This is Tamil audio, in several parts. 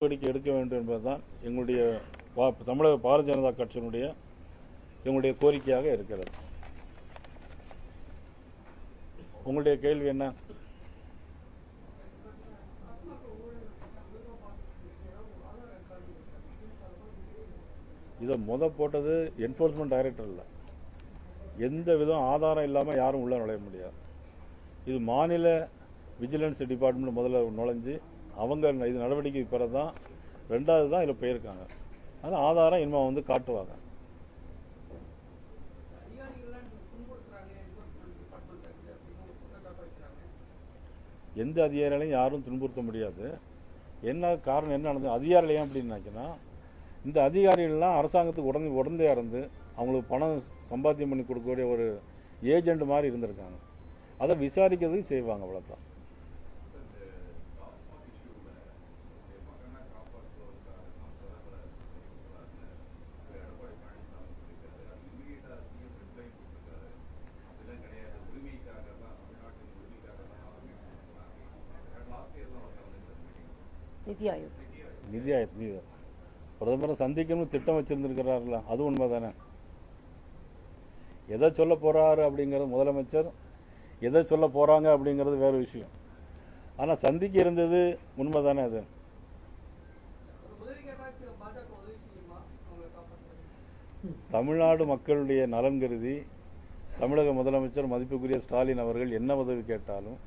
நடவடிக்கை எடுக்க வேண்டும் என்பதுதான் எங்களுடைய பா- தமிழக பாரதிய ஜனதா கட்சியினுடைய எங்களுடைய கோரிக்கையாக இருக்கிறது. உங்களுடைய கேள்வி என்ன? இதை முத போட்டது என்ஃபோர்ஸ்மெண்ட் டைரக்டர் இல்லை. எந்த விதம் ஆதாரம் இல்லாமல் யாரும் உள்ள நுழைய முடியாது. இது மாநில விஜிலன்ஸ் டிபார்ட்மெண்ட் முதல்ல நுழைஞ்சு அவங்க இது நடவடிக்கை பிறகு தான் ரெண்டாவது தான் இதில் போயிருக்காங்க. அது ஆதாரம் இனிமே வந்து காட்டுவாங்க. எந்த அதிகாரிகளையும் யாரும் துன்புறுத்த முடியாது. என்ன காரணம் என்ன நடந்தது அதிகாரிகள் ஏன் இந்த அதிகாரிகள்லாம் அரசாங்கத்துக்கு உடனே உடந்தையாக இருந்து அவங்களுக்கு பணம் சம்பாத்தியம் பண்ணி கொடுக்கக்கூடிய ஒரு ஏஜென்ட் மாதிரி இருந்திருக்காங்க. அதை விசாரிக்கிறதுக்கு செய்வாங்க அவ்வளோதான் நிதி ஆயோக் நிதி ஆயோக் நிதி பிரதமரை சந்திக்கணும்னு திட்டம் வச்சிருந்திருக்கிறாருல அது உண்மை தானே எதை சொல்ல போறாரு அப்படிங்கிறது முதலமைச்சர் எதை சொல்ல போறாங்க அப்படிங்கிறது வேற விஷயம். ஆனா சந்திக்க இருந்தது உண்மை தானே அது? தமிழ்நாடு மக்களுடைய நலன் கருதி தமிழக முதலமைச்சர் மதிப்புக்குரிய ஸ்டாலின் அவர்கள் என்ன உதவி கேட்டாலும்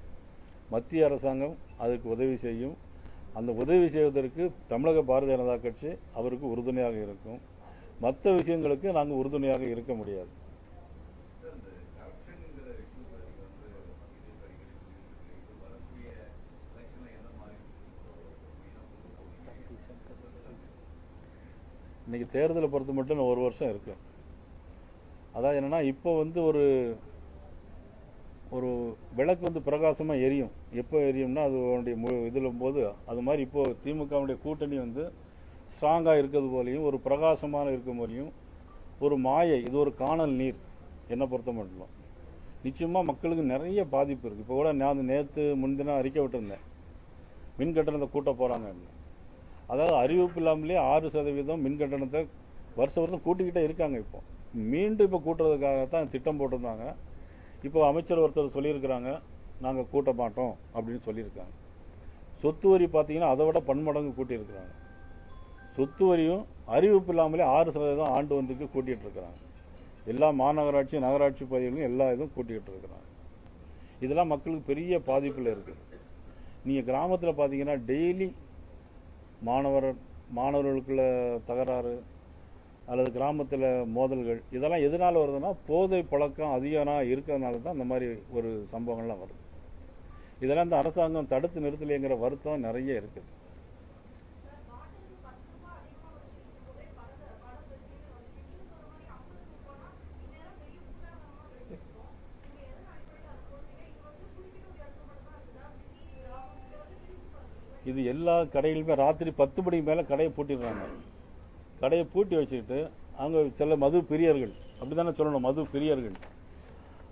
மத்திய அரசாங்கம் அதுக்கு உதவி செய்யும். அந்த உதவி செய்வதற்கு தமிழக பாரதிய ஜனதா கட்சி அவருக்கு உறுதுணையாக இருக்கும். மற்ற விஷயங்களுக்கு நாங்கள் உறுதுணையாக இருக்க முடியாது. இன்னைக்கு தேர்தலை பொறுத்து மட்டும் ஒரு வருஷம் இருக்கு அதான் என்னன்னா இப்போ வந்து ஒரு ஒரு விளக்கு வந்து பிரகாசமாக எரியும். எப்போ எரியும்னா அது அதனுடைய மு- இதுல போது. அது மாதிரி இப்போது திமுகவுடைய கூட்டணி வந்து ஸ்ட்ராங்காக இருக்கிறது போலையும் ஒரு பிரகாசமான இருக்கும் போலையும் ஒரு மாயை இது ஒரு காணல் நீர் என்னை பொறுத்த மட்டும். நிச்சயமாக மக்களுக்கு நிறைய பாதிப்பு இருக்குது இப்போ கூட நான் நேற்று முன்தினம் அறிக்கை விட்டுருந்தேன். மின் கட்டணத்தை கூட்ட போகிறாங்க அதாவது அறிவிப்பு இல்லாமலே ஆறு சதவீதம் மின் கட்டணத்தை வருஷம் வருஷம் கூட்டிக்கிட்டே இருக்காங்க இப்போ. மீண்டும் இப்போ கூட்டுறதுக்காக தான் திட்டம் போட்டிருந்தாங்க. இப்போ அமைச்சர் ஒருத்தர் சொல்லியிருக்கிறாங்க. நாங்கள் கூட்ட மாட்டோம் அப்படின்னு சொல்லியிருக்காங்க. சொத்து வரி பார்த்தீங்கன்னா அதை விட பன்மடங்கு கூட்டியிருக்கிறாங்க. சொத்து வரியும் அறிவிப்பு இல்லாமலே ஆறு சதவீதம் ஆண்டு ஒன்றுக்கு கூட்டிகிட்டு இருக்கிறாங்க எல்லா மாநகராட்சி நகராட்சி பகுதிகளும் எல்லா இதுவும் கூட்டிகிட்டு இருக்கிறாங்க இதெல்லாம் மக்களுக்கு பெரிய பாதிப்பில் இருக்குது நீங்கள் கிராமத்தில் பார்த்தீங்கன்னா டெய்லி மாணவர் மாணவர்களுக்குள்ள தகராறு அல்லது கிராமத்தில் மோதல்கள் இதெல்லாம் எதனால் வருதுன்னா போதை பழக்கம் அதிகமாக இருக்கிறதுனால தான் இந்த மாதிரி ஒரு சம்பவங்கள்லாம் வருது. இதெல்லாம் இந்த அரசாங்கம் தடுத்து நிறுத்தலைங்கிற வருத்தம் நிறைய இருக்குது. இது எல்லா கடைகளுமே ராத்திரி பத்து மணிக்கு மேலே கடையை பூட்டிடுறாங்க. கடையை பூட்டி வச்சுக்கிட்டு அவங்க சில மது பிரியர்கள். அப்படித்தானே சொல்லணும் மது பிரியர்கள்.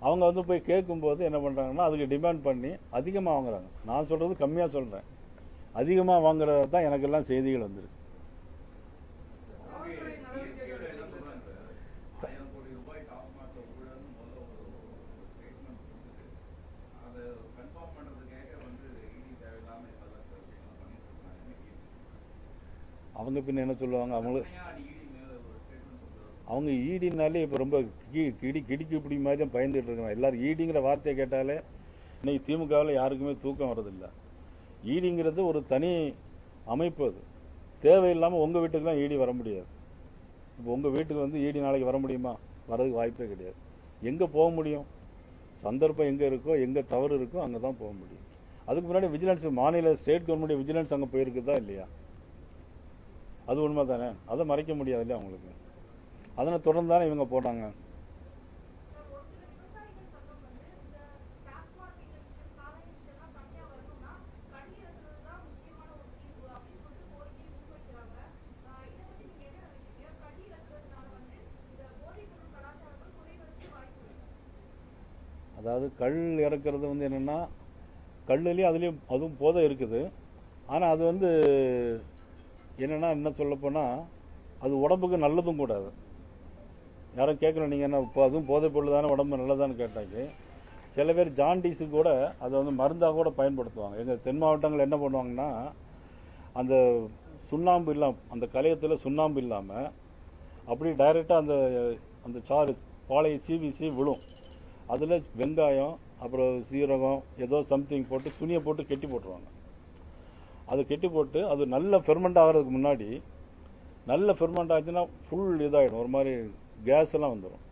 அவங்க வந்து போய் கேட்கும்போது என்ன பண்றாங்கன்னா அதுக்கு டிமாண்ட் பண்ணி அதிகமாக வாங்குறாங்க. நான் சொல்றது கம்மியாக சொல்கிறேன் அதிகமாக வாங்குறது தான் எனக்கெல்லாம் செய்திகள் வந்துருக்கு. அவங்க பின்ன என்ன சொல்லுவாங்க? அவங்களுக்கு அவங்க ஈடினாலே இப்போ ரொம்ப கி- கிடி கிடிக்கு இப்படி மாதிரி தான் பயந்துகிட்டு இருக்காங்க. எல்லாரும் ஈடிங்கிற வார்த்தையை கேட்டாலே இன்னைக்கு திமுகவில் யாருக்குமே தூக்கம் வர்றதில்லை. ஈடிங்கிறது ஒரு தனி அமைப்பு அது. தேவையில்லாமல் உங்கள் வீட்டுக்குலாம் ஈடி வர முடியாது. இப்போ உங்கள் வீட்டுக்கு வந்து ஈடி நாளைக்கு வர முடியுமா? வரதுக்கு வாய்ப்பே கிடையாது. எங்கே போக முடியும்? சந்தர்ப்பம் எங்கே இருக்கோ எங்கே தவறு இருக்கோ அங்கே தான் போக முடியும். அதுக்கு முன்னாடி விஜிலன்ஸ் மாநில ஸ்டேட் கவர்மெண்ட் விஜிலன்ஸ் அங்கே போயிருக்குதா இல்லையா? அது உண்மை தானே அதை மறைக்க முடியாது இல்லையா அவங்களுக்கு. அதனை தொடர்ந்து தானே இவங்க போட்டாங்க. அதாவது கல் இறக்குறது வந்து என்னன்னா கல்லுலேயும் அதுலேயும் அதுவும் போதை இருக்குது. ஆனால் அது வந்து என்னென்னா என்ன சொல்லப்போனால் அது உடம்புக்கு நல்லதும் கூடாது. யாரும் கேட்கணும் நீங்கள் என்ன இப்போ அதுவும் போதைப் பொருள் தானே உடம்பு நல்லதான்னு கேட்டாச்சு. சில பேர் ஜாண்டிஸு கூட அதை வந்து மருந்தாக கூட பயன்படுத்துவாங்க. எங்கள் தென் மாவட்டங்கள் என்ன பண்ணுவாங்கன்னா அந்த சுண்ணாம்பு இல்லாம அந்த கலையத்தில் சுண்ணாம்பு இல்லாமல் அப்படியே டைரெக்டாக அந்த அந்த சாறு பாலையை சீவி சீவி விழும். அதில் வெங்காயம் அப்புறம் சீரகம் ஏதோ சம்திங் போட்டு துணியை போட்டு கெட்டி போட்டுருவாங்க. அது கெட்டி போட்டு அது நல்ல ஃபெர்மெண்ட் ஆகிறதுக்கு முன்னாடி நல்ல ஃபெர்மெண்ட் ஆச்சுன்னா ஃபுல் இதாகிடும் ஒரு மாதிரி கேஸ் எல்லாம் வந்துடும்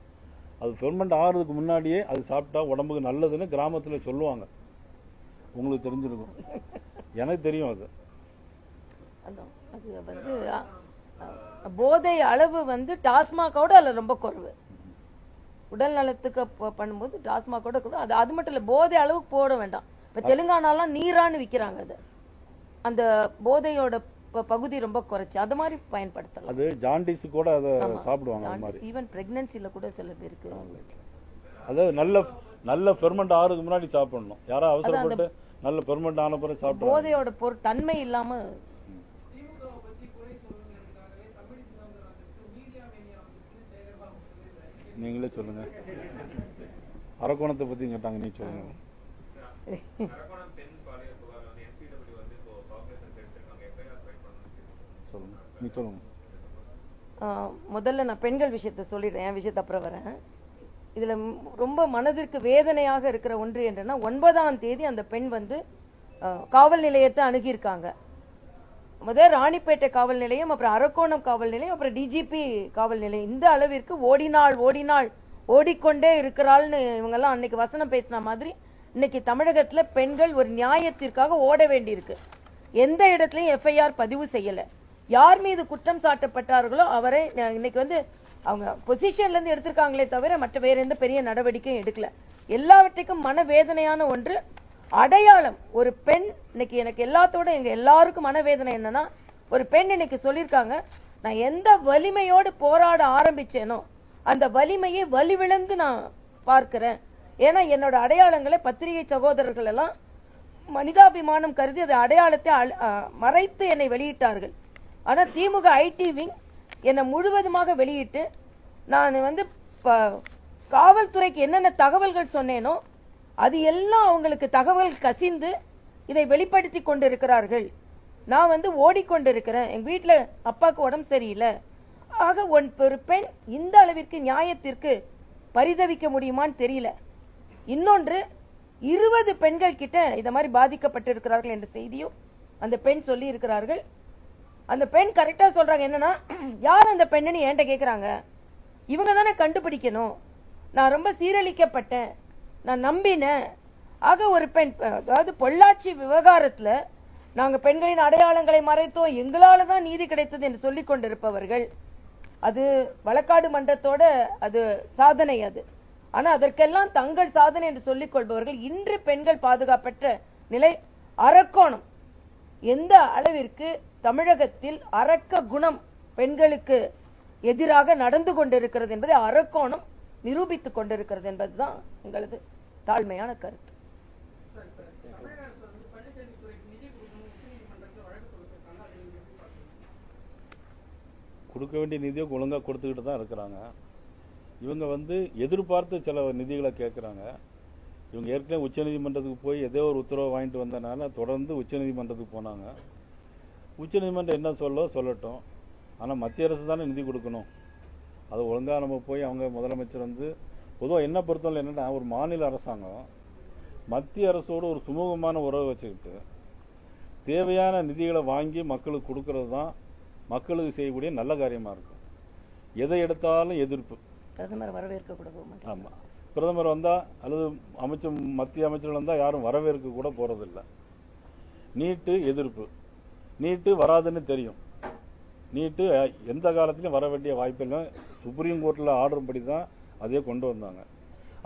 அது ஃபெர்மெண்ட் ஆகிறதுக்கு முன்னாடியே அது சாப்பிட்டா உடம்புக்கு நல்லதுன்னு கிராமத்தில் சொல்லுவாங்க. உங்களுக்கு தெரிஞ்சிருக்கும். எனக்கு தெரியும் அது. வந்து போதை அளவு வந்து டாஸ்மாகோட அதுல ரொம்ப குறைவு. உடல் நலத்துக்கு பண்ணும்போது டாஸ்மாகோட கூட அது அது மட்டும் இல்ல போதை அளவுக்கு போட வேண்டாம். இப்ப தெலுங்கானாலாம் நீரான்னு விக்கிறாங்க அது. அந்த போதையோட பகுதி ரொம்ப குறைச்சு அது மாதிரி பயன்படுத்தலாம். அது ஜாண்டிஸ் கூட அதை சாப்பிடுவாங்க அது மாதிரி. ஈவன் பிரெக்னன்சில கூட சில பேருக்கு. அதாவது நல்ல நல்ல ஃபெர்மெண்ட் ஆகிறதுக்கு முன்னாடி சாப்பிடணும். யாரோ அவசரப்பட்டு நல்ல ஃபெர்மெண்ட் ஆன பிறகு சாப்பிடுவாங்க போதையோட பொருள் தன்மை இல்லாம நீங்களே சொல்லுங்க. அரக்கோணத்தை பத்தி கேட்டாங்க நீ சொல்லுங்க அரக்கோணம் தென் பாளைய புகார் வந்து NPW வந்து இப்போ பாப்புலேஷன் எடுத்திருக்காங்க எஃப்ஐஆர் ஃபைல் பண்ணணும் சொல்லுங்க நீ சொல்லுங்க ஆஹ் முதல்ல நான் பெண்கள் விஷயத்தை சொல்லிடுறேன் என் விஷயத்தை அப்புறம் வரேன். இதுல ரொம்ப மனதிற்கு வேதனையாக இருக்கிற ஒன்று என்னன்னா ஒன்பதாம் தேதி அந்த பெண் வந்து ஆஹ், காவல் நிலையத்தை அணுகியிருக்காங்க. முதல் ராணிப்பேட்டை காவல் நிலையம் அப்புறம் அரக்கோணம் காவல் நிலையம் அப்புறம் டிஜிபி காவல் நிலையம். இந்த அளவிற்கு ஓடினாள் ஓடினாள் ஓடிக்கொண்டே இருக்கிறாள்னு இவங்கெல்லாம் அன்னைக்கு வசனம் பேசின மாதிரி இன்னைக்கு தமிழகத்துல பெண்கள் ஒரு நியாயத்திற்காக ஓட வேண்டியிருக்கு. எந்த இடத்துலயும் எஃப்ஐஆர் பதிவு செய்யல. யார் மீது குற்றம் சாட்டப்பட்டார்களோ அவரை இன்னைக்கு வந்து அவங்க பொசிஷன்ல இருந்து எடுத்திருக்காங்களே தவிர மற்ற வேற எந்த பெரிய நடவடிக்கையும் எடுக்கல. எல்லாவற்றுக்கும் மனவேதனையான ஒன்று அடையாளம் ஒரு பெண் இன்னைக்கு எனக்கு எல்லாத்தோட எங்க எல்லாருக்கும் மனவேதனை என்னன்னா ஒரு பெண் இன்னைக்கு சொல்லியிருக்காங்க நான் எந்த வலிமையோடு போராட ஆரம்பிச்சேனோ அந்த வலிமையை வலிவிழந்து நான் பார்க்கிறேன். ஏன்னா என்னோட அடையாளங்களை பத்திரிகை சகோதரர்கள் எல்லாம் மனிதாபிமானம் கருதி அது அடையாளத்தை அழ- மறைத்து என்னை வெளியிட்டார்கள். ஆனால் திமுக ஐடி விங் என்னை முழுவதுமாக வெளியிட்டு நான் வந்து ப- காவல்துறைக்கு என்னென்ன தகவல்கள் சொன்னேனோ அது எல்லாம் அவங்களுக்கு தகவல் கசிந்து இதை வெளிப்படுத்தி கொண்டிருக்கிறார்கள். நான் வந்து ஓடிக்கொண்டிருக்கிறேன். எங்க வீட்டில் அப்பாவுக்கு உடம்பு சரியில்லை. ஆக ஒன் ஒரு பெண் இந்த அளவிற்கு நியாயத்திற்கு பரிதவிக்க முடியுமான்னு தெரியல. இன்னொன்று இருபது பெண்கள் கிட்ட இந்த மாதிரி பாதிக்கப்பட்டிருக்கிறார்கள் என்ற செய்தியும் அந்த பெண் சொல்லி இருக்கிறார்கள் அந்த பெண் கரெக்டா சொல்றாங்க. என்னன்னா யார் அந்த பெண்ணுன்னு என்கிட்ட கேக்குறாங்க? இவங்க தானே கண்டுபிடிக்கணும். நான் ரொம்ப சீரழிக்கப்பட்டேன். நான் நம்பினேன். ஆக ஒரு பெண் அதாவது பொள்ளாச்சி விவகாரத்துல நாங்க பெண்களின் அடையாளங்களை மறைத்தோம். எங்களால தான் நீதி கிடைத்தது என்று சொல்லிக் கொண்டிருப்பவர்கள். அது வழக்காடு மன்றத்தோட அது சாதனை அது. ஆனா அதற்கெல்லாம் தங்கள் சாதனை என்று சொல்லிக் கொள்பவர்கள் இன்று பெண்கள் பாதுகாப்பற்ற நிலை அரக்கோணம். எந்த அளவிற்கு தமிழகத்தில் அரக்க குணம் பெண்களுக்கு எதிராக நடந்து கொண்டிருக்கிறது என்பதை அரக்கோணம் நிரூபித்துக் கொண்டிருக்கிறது என்பதுதான் எங்களது தாழ்மையான கருத்து. கொடுக்க வேண்டிய நிதியை ஒழுங்கா கொடுத்துக்கிட்டு தான் இருக்கிறாங்க. இவங்க வந்து எதிர்பார்த்து சில நிதிகளை கேட்குறாங்க. இவங்க ஏற்கனவே உச்சநீதிமன்றத்துக்கு போய் ஏதோ ஒரு உத்தரவை வாங்கிட்டு வந்தனால தொடர்ந்து உச்சநீதிமன்றத்துக்கு போனாங்க. உச்சநீதிமன்றம் என்ன சொல்ல சொல்லட்டும். ஆனால் மத்திய அரசு தானே நிதி கொடுக்கணும். அது ஒழுங்காக நம்ம போய் அவங்க முதலமைச்சர் வந்து பொதுவாக என்ன பொறுத்தவரை என்னன்னா ஒரு மாநில அரசாங்கம் மத்திய அரசோடு ஒரு சுமூகமான உறவை வச்சுக்கிட்டு தேவையான நிதிகளை வாங்கி மக்களுக்கு கொடுக்கறது தான் மக்களுக்கு செய்யக்கூடிய நல்ல காரியமாக இருக்கும். எதை எடுத்தாலும் எதிர்ப்பு. பிரதமர் வரவேற்க கூட ஆமாம் பிரதமர் வந்தால் அல்லது அமைச்சர் மத்திய அமைச்சர்கள் வந்தால் யாரும் வரவேற்க கூட போகிறதில்ல நீட்டு எதிர்ப்பு. நீட்டு வராதுன்னு தெரியும். நீட்டு எந்த காலத்திலும் வர வேண்டிய வாய்ப்பில்லை. சுப்ரீம் கோர்ட்டில் ஆர்டர் படி தான் அதே கொண்டு வந்தாங்க.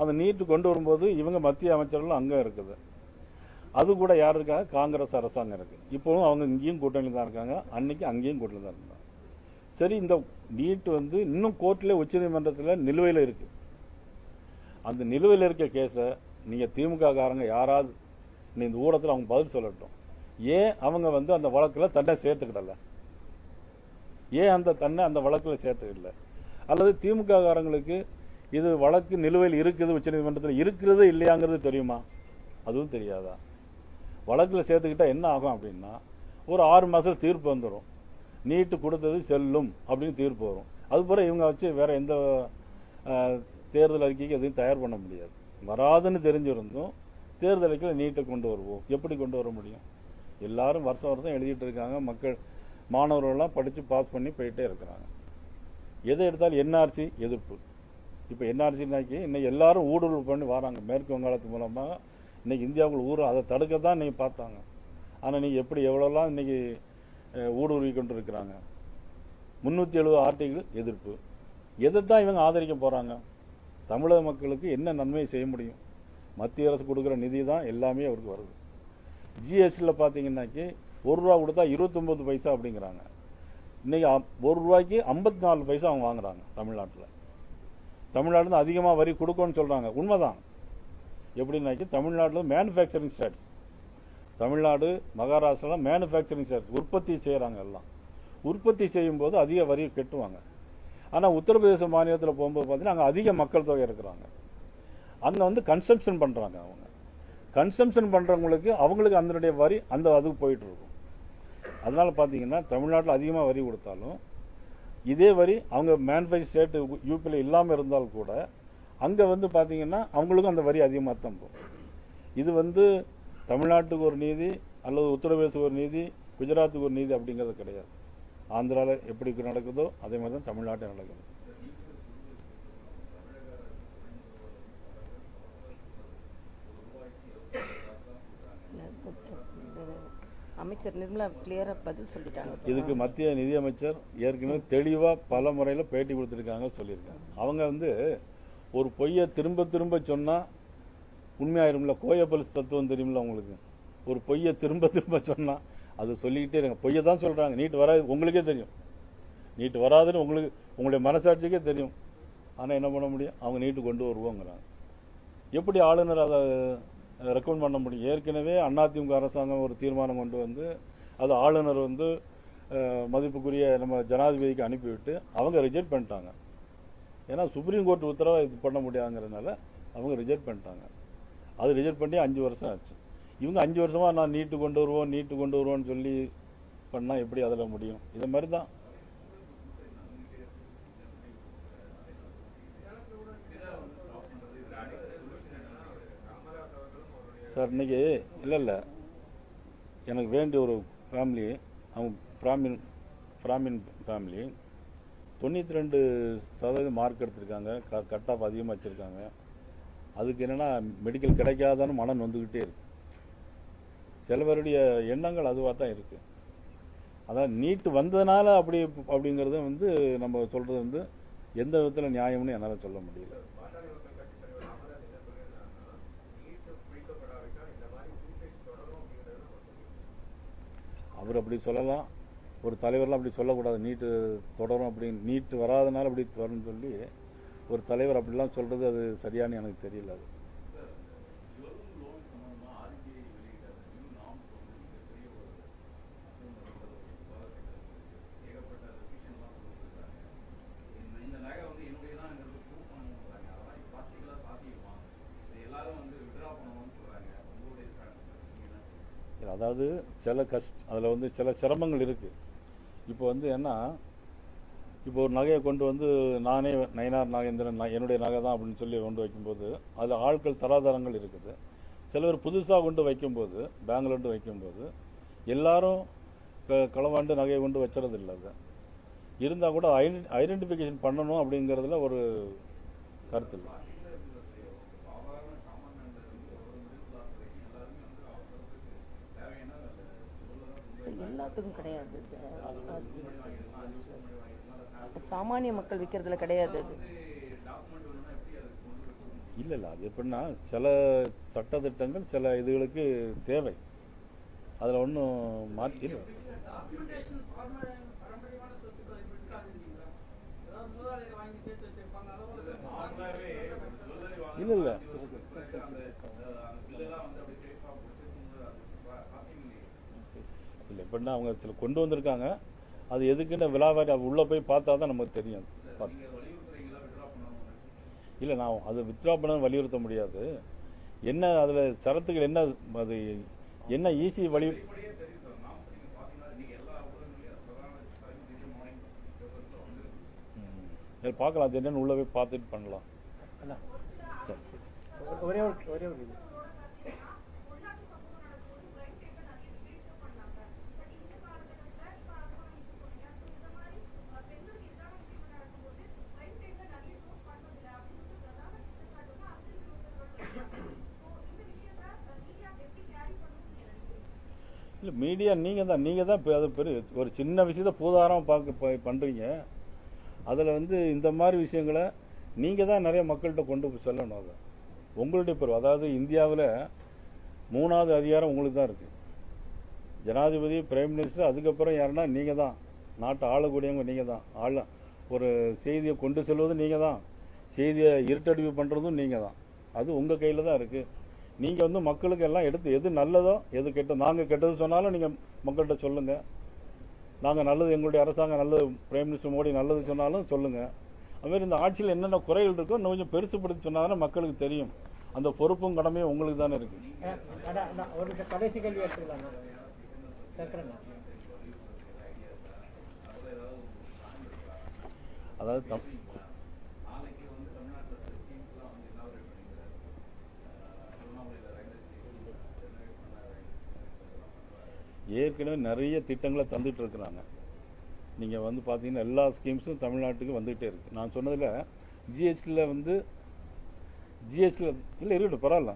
அந்த நீட்டு கொண்டு வரும்போது இவங்க மத்திய அமைச்சர்கள் அங்கே இருக்குது. அது கூட யார் இருக்கா? காங்கிரஸ் அரசாங்கம் இருக்குது இப்போவும் அவங்க இங்கேயும் கூட்டணியில் தான் இருக்காங்க. அன்னைக்கு அங்கேயும் கூட்டணியில் தான் இருந்தாங்க. சரி இந்த நீட் வந்து இன்னும் கோர்ட்டில் உச்சநீதிமன்றத்தில் நிலுவையில் இருக்குது அந்த நிலுவையில் இருக்க கேஸை நீங்கள் திமுக காரங்க யாராவது நீ இந்த ஊடகத்தில் அவங்க பதில் சொல்லட்டும். ஏன் அவங்க வந்து அந்த வழக்கில் தன்னை சேர்த்துக்கிடல? ஏன் அந்த தன்னை அந்த வழக்கில் சேர்த்துக்கல அல்லது திமுககாரங்களுக்கு இது வழக்கு நிலுவையில் இருக்குது உச்சநீதிமன்றத்தில் இருக்கிறது இல்லையாங்கிறது தெரியுமா? அதுவும் தெரியாதா? வழக்கில் சேர்த்துக்கிட்டா என்ன ஆகும் அப்படின்னா ஒரு ஆறு மாசம் தீர்ப்பு வந்துடும் நீட்டு கொடுத்தது செல்லும் அப்படின்னு தீர்ப்பு வரும். அதுபோல் இவங்க வச்சு வேற எந்த தேர்தல் அறிக்கைக்கு எதையும் தயார் பண்ண முடியாது. வராதுன்னு தெரிஞ்சிருந்தும் தேர்தல் அறிக்கையில் நீட்டை கொண்டு வருவோம். எப்படி கொண்டு வர முடியும்? எல்லாரும் வருஷம் வருஷம் எழுதிட்டு இருக்காங்க. மக்கள் மாணவர்கள்லாம் படித்து பாஸ் பண்ணி போயிட்டே இருக்கிறாங்க. எதை எடுத்தாலும் என்ஆர்சி எதிர்ப்பு. இப்போ என்ஆர்சினாக்கி இன்னைக்கு எல்லாரும் ஊடுருவல் பண்ணி வராங்க. மேற்கு வங்காளத்து மூலமாக இன்னைக்கு இந்தியாவுக்குள்ள ஊர் அதை தடுக்க தான் நீங்கள் பார்த்தாங்க. ஆனால் நீங்கள் எப்படி எவ்வளோலாம் இன்னைக்கு ஊடுருவி கொண்டு இருக்கிறாங்க. முந்நூற்றி எழுபது ஆர்டிகிள் எதிர்ப்பு. எதை தான் இவங்க ஆதரிக்க போகிறாங்க தமிழக மக்களுக்கு என்ன நன்மை செய்ய முடியும்? மத்திய அரசு கொடுக்குற நிதி தான் எல்லாமே அவருக்கு வருது. ஜிஎஸ்டியில் பார்த்தீங்கன்னாக்கி ஒரு ரூபா கொடுத்தா இருபத்தொம்பது பைசா அப்படிங்கிறாங்க. இன்றைக்கி ஒரு ரூபாய்க்கு ஐம்பத்தி நாலு பைசா அவங்க வாங்குறாங்க தமிழ்நாட்டில். தமிழ்நாடு அதிகமாக வரி கொடுக்கணும்னு சொல்கிறாங்க உண்மைதான். எப்படின்னாக்கி தமிழ்நாட்டில் manufacturing states Tamil Nadu Maharashtra manufacturing states உற்பத்தி செய்கிறாங்க எல்லாம். உற்பத்தி செய்யும்போது அதிக வரி கெட்டுவாங்க. ஆனால் உத்தரப்பிரதேச மாநிலத்தில் போகும்போது பார்த்தீங்கன்னா அங்கே அதிக மக்கள் தொகை இருக்கிறாங்க. அங்கே வந்து கன்சம்ஷன் பண்ணுறாங்க அவங்க. கன்சம்ஷன் பண்ணுறவங்களுக்கு அவங்களுக்கு அதனுடைய வரி அந்த அதுக்கு போயிட்டுருக்கும் அதனால் பார்த்தீங்கன்னா தமிழ்நாட்டில் அதிகமாக வரி கொடுத்தாலும் இதே வரி அவங்க மேனுஃபேக்சர் ஸ்டேட் யூபியில் இல்லாமல் இருந்தால் கூட அங்கே வந்து பார்த்தீங்கன்னா அவங்களுக்கும் அந்த வரி அதிகமாக தான் போகும். இது வந்து தமிழ்நாட்டுக்கு ஒரு நீதி அல்லது உத்தரப்பிரதேசத்துக்கு ஒரு நீதி குஜராத்துக்கு ஒரு நீதி அப்படிங்கிறது கிடையாது. ஆந்திராவில் எப்படி நடக்குதோ அதே மாதிரி தான் தமிழ்நாட்டில் நடக்குது. அமைச்சர் நிர்மலா கிளியரா பதில் சொல்லிட்டாங்க. இதுக்கு மத்திய நிதியமைச்சர் ஏற்கனவே தெளிவா பல முறையில் பேட்டி கொடுத்துருக்காங்க சொல்லியிருக்காங்க. அவங்க வந்து ஒரு பொய்யை திரும்ப திரும்ப சொன்னா உண்மையாயிரும்ல கோயபல்ஸ் தத்துவம் தெரியும்ல உங்களுக்கு? ஒரு பொய்யை திரும்ப திரும்ப சொன்னா அது சொல்லிக்கிட்டே இருங்க. பொய்யை தான் சொல்றாங்க. நீட் வராது உங்களுக்கே தெரியும். நீட் வராதுன்னு உங்களுக்கு உங்களுடைய மனசாட்சிக்கே தெரியும். ஆனால் என்ன பண்ண முடியும்? அவங்க நீட்டு கொண்டு வருவோங்கிறாங்க. எப்படி ஆளுநர் அதை ரெக்கமெண்ட் பண்ண முடியும். ஏற்கனவே அதிமுக அரசாங்கம் ஒரு தீர்மானம் கொண்டு வந்து அது ஆளுநர் வந்து மதிப்புக்குரிய நம்ம ஜனாதிபதிக்கு அனுப்பிவிட்டு அவங்க ரிஜெக்ட் பண்ணிட்டாங்க. ஏன்னா சுப்ரீம் கோர்ட் உத்தரவை இது பண்ண முடியாதுங்கிறதுனால அவங்க ரிஜெக்ட் பண்ணிட்டாங்க. அது ரிஜெக்ட் பண்ணி அஞ்சு வருஷம் ஆச்சு. இவங்க அஞ்சு வருஷமாக நான் நீட்டு கொண்டு வருவோம் நீட்டு கொண்டு வருவோம்னு சொல்லி பண்ணால் எப்படி அதில் முடியும்? இதை மாதிரி தான் சார் இன்றைக்கி இல்லை இல்லை. எனக்கு வேண்டிய ஒரு ஃபேமிலி அவங்க பிராமின் பிராமின் ஃபேமிலி தொண்ணூற்றி ரெண்டு சதவீதம் மார்க் எடுத்திருக்காங்க. க கட் ஆஃப் அதிகமாக வச்சுருக்காங்க. அதுக்கு என்னென்னா மெடிக்கல் கிடைக்காதான்னு மனம் நொந்துக்கிட்டே இருக்கு. சிலவருடைய எண்ணங்கள் அதுவாக தான் இருக்குது அதான் நீட்டு வந்ததுனால அப்படி அப்படிங்கிறது வந்து நம்ம சொல்கிறது வந்து எந்த விதத்தில் நியாயம்னு என்னால் சொல்ல முடியல பாட்டாளி மக்கள் கட்சி தலைவர் ராமதாஸ் என்ன சொல்லியிருந்தாங்கன்னா நீட் பிடிக்கப்படாவிட்டால் இந்த மாதிரி சூசைட் தொடரும் அப்படிங்கிறது நம்ம சொல்லியிருக்கோம் அவர் அப்படி சொல்லலாம். ஒரு தலைவர்லாம் அப்படி சொல்லக்கூடாது. நீட்டு தொடரும் அப்படின்னு நீட்டு வராதனால அப்படி வரும்னு சொல்லி ஒரு தலைவர் அப்படிலாம் சொல்றது அது சரியானு எனக்கு தெரியல அது இந்த நகை வந்து என்னுடைய தான் ப்ரூவ் பண்ணணும்னு சொல்றாங்க அதெல்லாம் பிளாஸ்டிக்கலாக சாத்தியமா இது எல்லாரும் வந்து வித்ரா பண்ணணும்னு சொல்றாங்க உங்களுடைய இல்ல, அதாவது சில கஷ்ட அதில் வந்து சில சிரமங்கள் இருக்குது இப்போ வந்து என்ன இப்போ ஒரு நகையை கொண்டு வந்து நானே நயனார் நாகேந்திரன் நான் என்னுடைய நகை தான் அப்படின்னு சொல்லி கொண்டு வைக்கும்போது அதில் ஆட்கள் தராதரங்கள் இருக்குது. சிலர் புதுசாக கொண்டு வைக்கும்போது பேங்கில் கொண்டு வைக்கும்போது எல்லாரும் க- களவாண்டு நகையை கொண்டு வச்சுறது இல்லை அது. இருந்தால் கூட ஐடென்டிஃபிகேஷன் பண்ணணும் அப்படிங்கிறதுல ஒரு கருத்து இல்லை சாதாரண காமன் மேன் இருந்து ஒரு மிடில் கிளாஸ் வரைக்கும் எல்லாருமே வந்து அவசரத்துக்கு தேவையான சொல்ல எல்லாத்துக்கும் கிடையாது. சாமானிய மக்கள் விற்கிறதுல கிடையாது அது. அது இல்லை இல்லை. அது எப்படின்னா சில சட்டத்திட்டங்கள் சில இதுகளுக்கு தேவை. அதில் ஒன்றும் மாற்றி இல்லை இல்லை இல்லை அந்த அந்த பில்லெல்லாம் வந்து அப்படியே சேஃபாக எப்படின்னா அவங்க சில கொண்டு வந்திருக்காங்க. அது எதுக்குன்னு விழாவாரி உள்ளே போய் பார்த்தா தான் நமக்கு தெரியும். இல்லை நான் அதை வித்ரா பண்ண வலியுறுத்த முடியாது. என்ன அதில் சரத்துகள் என்ன அது என்ன ஈஸி ம். சரி பார்க்கலாம். அது என்னன்னு உள்ளே போய் பார்த்துட்டு பண்ணலாம். ஒரு ஒரே ஒரு மீடியா நீங்கள் தான் நீங்கள் தான் இப்போ அது பெரிய ஒரு சின்ன விஷயத்த பூதாரம் பார்க்க பண்ணுறீங்க அதில் வந்து இந்த மாதிரி விஷயங்களை நீங்கள் தான் நிறைய மக்கள்கிட்ட கொண்டு போய் சொல்லணும் அதை. உங்களுடைய பெரு அதாவது இந்தியாவில் மூணாவது அதிகாரம் உங்களுக்கு தான் இருக்குது ஜனாதிபதி பிரைம் மினிஸ்டர் அதுக்கப்புறம் யாருன்னா நீங்கள் தான். நாட்டை ஆளக்கூடியவங்க நீங்கள் தான். ஆள ஒரு செய்தியை கொண்டு செல்வதும் நீங்கள் தான். செய்தியை இருட்டடிவு பண்ணுறதும் நீங்கள் தான். அது உங்கள் கையில் தான் இருக்குது நீங்கள் வந்து மக்களுக்கு எல்லாம் எடுத்து எது நல்லதோ எது கெட்டதோ நாங்கள் கெட்டது சொன்னாலும் நீங்கள் மக்கள்கிட்ட சொல்லுங்கள் நாங்கள் நல்லது எங்களுடைய அரசாங்கம் நல்லது பிரைம் மினிஸ்டர் மோடி நல்லது சொன்னாலும் சொல்லுங்கள் அதுமாதிரி இந்த ஆட்சியில் என்னென்ன குறைகள் இருக்கோ இன்னும் கொஞ்சம் பெருசுப்படுத்தி சொன்னாதான் மக்களுக்கு தெரியும். அந்த பொறுப்பும் கடமையும் உங்களுக்கு தானே இருக்குது ஒரு கடைசி கேள்வி அதாவது தம் நாளைக்கு வந்து தமிழ்நாட்டுல சில ஸ்கீம்ஸ்லாம் வந்து இனாகரேட் பண்ணிக்கிறாரு திருவண்ணாமலையில் ரயில்வே ஸ்டேஷன் சென்னை பண்ண ஏற்கனவே நிறைய திட்டங்களை தந்துட்டு இருக்கிறாங்க. நீங்கள் வந்து பார்த்தீங்கன்னா எல்லா ஸ்கீம்ஸும் தமிழ்நாட்டுக்கு வந்துகிட்டே இருக்குது நான் சொன்னதில் ஜிஹெச்சில் வந்து ஜிஹெச்சில் இல்லை இருக்கட்டும் பரவாயில்ல.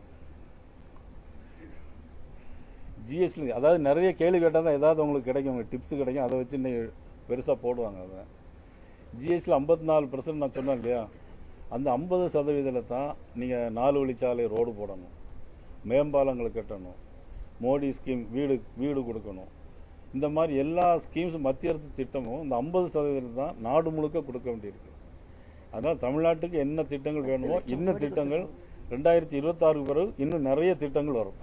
ஜிஎஸ்டி அதாவது நிறைய கேள்வி கேட்டால் தான் ஏதாவது உங்களுக்கு கிடைக்கும். உங்களுக்கு டிப்ஸ் கிடைக்கும். அதை வச்சு இன்னைக்கு பெருசாக போடுவாங்க அதை. ஜிஎஸ்டியில் ஐம்பத்தி நாலு பர்சன்ட் நான் சொன்னேன் இல்லையா? அந்த ஐம்பது சதவீதத்தில் தான் நீங்கள் நாலு வழிச்சாலை ரோடு போடணும். மேம்பாலங்களை கட்டணும். மோடி ஸ்கீம் வீடு வீடு கொடுக்கணும். இந்த மாதிரி எல்லா ஸ்கீம்ஸும் மத்திய அரசு திட்டமும் இந்த ஐம்பது சதவீதம் தான் நாடு முழுக்க கொடுக்க வேண்டியிருக்கு. அதனால் தமிழ்நாட்டுக்கு என்ன திட்டங்கள் வேணுமோ இன்னும் திட்டங்கள் ரெண்டாயிரத்தி இருபத்தாறுக்கு பிறகு இன்னும் நிறைய திட்டங்கள் வரும்.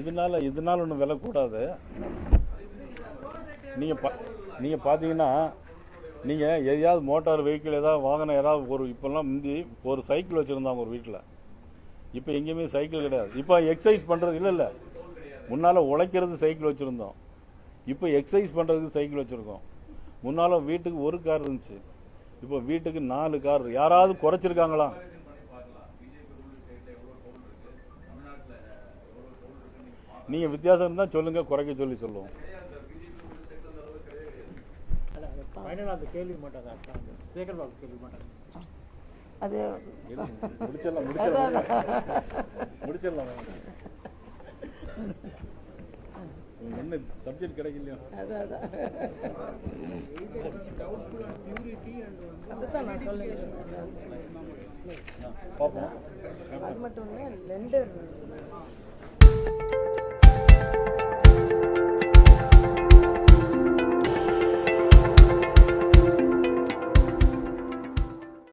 இதனால இதனால ஒன்றும் விலை கூடாது நீங்கள் பா நீங்கள் பார்த்தீங்கன்னா நீங்கள் எதையாவது மோட்டார் வெஹிக்கிள் ஏதாவது வாகனம் ஏதாவது ஒரு இப்போல்லாம் முந்தி ஒரு சைக்கிள் வச்சுருந்தாங்க ஒரு வீட்டில். இப்போ எங்கேயுமே சைக்கிள் கிடையாது. இப்போ எக்ஸசைஸ் பண்ணுறது இல்லை இல்லை. முன்னால் உழைக்கிறது சைக்கிள் வச்சுருந்தோம். இப்போ எக்ஸசைஸ் பண்ணுறதுக்கு சைக்கிள் வச்சுருக்கோம். முன்னால் வீட்டுக்கு ஒரு கார் இருந்துச்சு. இப்போ வீட்டுக்கு நாலு கார் யாராவது குறைச்சிருக்காங்களா? நீங்கள் வித்தியாசம் இருந்தால் சொல்லுங்கள் குறைக்க சொல்லி சொல்லுவோம் கிடையாது சார் பிஜேபி ரூல் ஸ்டேட்ல அந்த அளவுக்கு கிடையவே கிடையாது அண்ணா ஃபைனலாக அந்த கேள்வி மட்டும் தான் சேகர் பாபு கேள்வி மட்டும் அது என்ன சப்ஜெக்ட் கிடைக்கலையா? அதான் அதான். அதுதான் நான் சொல்லுங்க. அது மட்டும் இல்லை லெண்டர்